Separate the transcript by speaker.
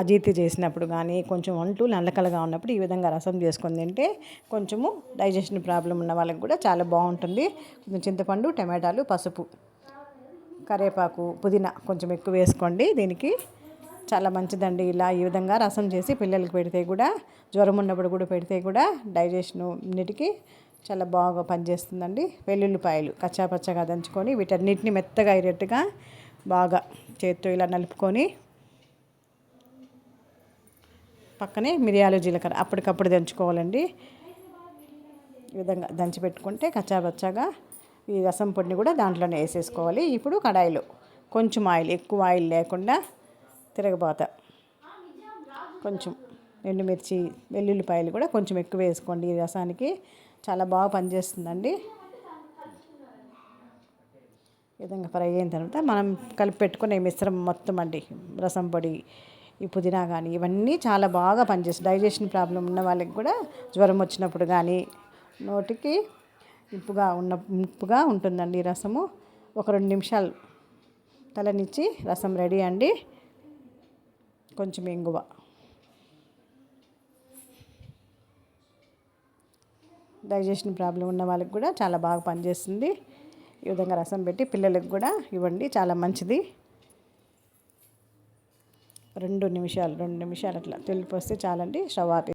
Speaker 1: అజీర్తి చేసినప్పుడు కానీ కొంచెం ఒంట్లు నల్లకలగా ఉన్నప్పుడు ఈ విధంగా రసం చేసుకొని తింటే కొంచెము డైజెషన్ ప్రాబ్లం ఉన్న వాళ్ళకి కూడా చాలా బాగుంటుంది. కొంచెం చింతపండు టమాటాలు పసుపు కరివేపాకు పుదీనా కొంచెం ఎక్కువ వేసుకోండి. దీనికి చాలా మంచిదండి. ఇలా ఈ విధంగా రసం చేసి పిల్లలకి పెడితే కూడా జ్వరం ఉన్నప్పుడు కూడా పెడితే కూడా డైజెషన్ అన్నిటికీ చాలా బాగా పనిచేస్తుందండి. వెల్లుల్లిపాయలు కచ్చాపచ్చగా దంచుకొని వీటన్నిటిని మెత్తగా అయ్యేట్టుగా బాగా చేత్తో ఇలా నలుపుకొని పక్కనే మిరియాలు జీలకర్ర అప్పటికప్పుడు దంచుకోవాలండి. ఈ విధంగా దంచి పెట్టుకుంటే కచ్చాపచ్చాగా ఈ రసం పొడిని కూడా దాంట్లోనే వేసేసుకోవాలి. ఇప్పుడు కడాయిలో కొంచెం ఆయిల్ ఎక్కువ ఆయిల్ లేకుండా తిరగబాత. కొంచెం ఎండుమిర్చి వెల్లుల్లిపాయలు కూడా కొంచెం ఎక్కువ వేసుకోండి. ఈ రసానికి చాలా బాగా పనిచేస్తుందండి. ఈ విధంగా ఫ్రై అయిన తర్వాత మనం కలిపి పెట్టుకునే మిశ్రమం మొత్తం అండి. రసం పొడి ఈ పుదీనా కానీ ఇవన్నీ చాలా బాగా పనిచేస్తాయి. డైజెషన్ ప్రాబ్లం ఉన్న వాళ్ళకి కూడా జ్వరం వచ్చినప్పుడు కానీ నోటికి ఉప్పుగా ఉన్న ఉప్పుగా ఉంటుందండి ఈ రసము. ఒక రెండు నిమిషాలు తలనిచ్చి రసం రెడీ అండి. కొంచెం ఇంగువ. డైజెషన్ ప్రాబ్లం ఉన్న వాళ్ళకి కూడా చాలా బాగా పనిచేస్తుంది. ఈ విధంగా రసం పెట్టి పిల్లలకు కూడా ఇవ్వండి చాలా మంచిది. రెండు నిమిషాలు రెండు నిమిషాలు అట్లా తెలిపి వస్తే చాలండి స్టవ్ ఆపి